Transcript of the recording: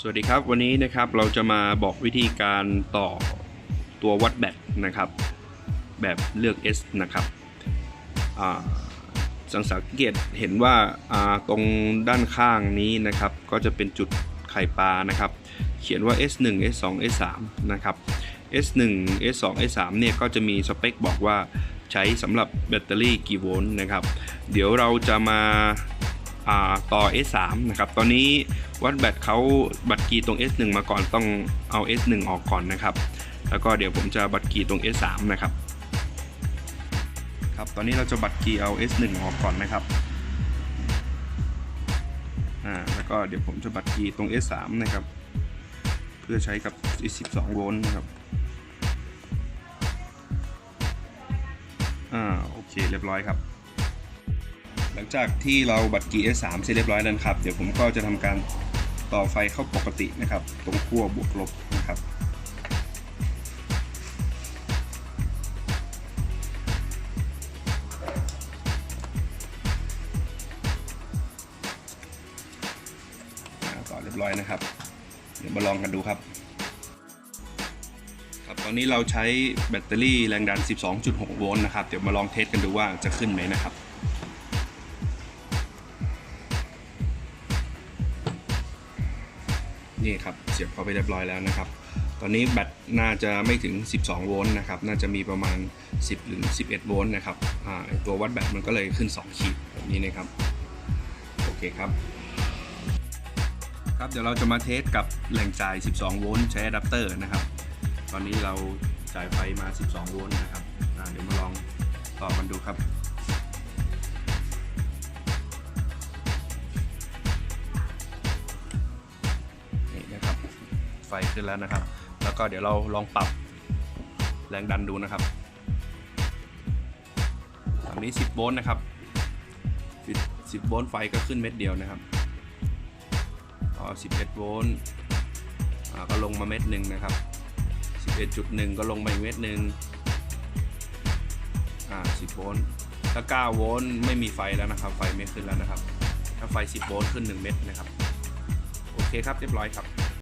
สวัสดีครับวันนี้นะครับเราจะมาบอกวิธีการต่อตัววัดแบตนะครับ แบบเลือก S นะครับอ่าสังเกตเห็นว่าาตรงด้านข้างนี้นะครับ ก็จะเป็นจุดไข่ปลานะครับ เขียนว่า S1 S2 S3 นะครับ S1 S2 S3 เนี่ยก็จะมีสเปคบอกว่าใช้สำหรับแบตเตอรี่กี่โวลต์นะครับ เดี๋ยวเราจะมา ต่อ S3 นะครับ ตอนนี้วัดแบตเขาบัตรกีตรง S1 มาก่อนต้องเอา S1 ออกก่อนนะครับ แล้วก็เดี๋ยวผมจะบัตรกีตรง S3 นะครับ ครับ ตอนนี้เราจะบัตรกีเอา S1 ออกก่อนนะครับ อ่า แล้วก็เดี๋ยวผมจะบัตรกีตรง S3 นะครับ เพื่อใช้กับ 12 โวลต์นะครับ อ่า โอเค เรียบร้อยครับ หลังจากที่เราบัตรกี S3 เสร็จเรียบร้อยแล้วนครับเดี๋ยวผมก็จะทำการต่อไฟเข้าปกตินะครับ ตรงขั้วบวกลบนะครับต่อเรียบร้อยนะครับ เดี๋ยวมาลองกันดูครับครับตอนนี้เราใช้แบตเตอรี่แรงดัน 12.6 โวลต์นะครับ เดี๋ยวมาลองเทสกันดูว่าจะขึ้นไหมนะครับ นี่ครับเสียบเข้าไปเรียบร้อยแล้วนะครับ ตอนนี้แบตน่าจะไม่ถึง 12 โวลต์นะครับ น่าจะมีประมาณ 10 หรือ 11 โวลต์นะครับตัววัดแบตมันก็เลยขึ้น 2 ขีดแบบนี้นะครับ โอเคครับ ครับเดี๋ยวเราจะมาเทสกับแหล่งจ่าย 12 โวลต์ใช้อะแดปเตอร์นะครับ ตอนนี้เราจ่ายไฟมา 12 โวลต์นะครับเดี๋ยวมาลองต่อกันดูครับ ขึ้นแล้วนะครับ แล้วก็เดี๋ยวเราลองปรับแรงดันดูนะครับตอนนี้ 10 โวลต์นะครับ 10 โวลต์ไฟก็ขึ้นเม็ดเดียวนะครับพอ11 โวลต์อ่าก็ลงมาเม็ดหนึ่งนะครับ 11.1 ก็ลงมาอีกเม็ดหนึ่งอ่า 10 โวลต์ถ้า9โวลต์ไม่มีไฟแล้วนะครับ ไฟไม่ขึ้นแล้วนะครับ ถ้าไฟ 10 โวลต์ขึ้น 1 เม็ดนะครับ โอเคครับ เรียบร้อยครับ